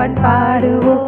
பண்பாடுவோம்.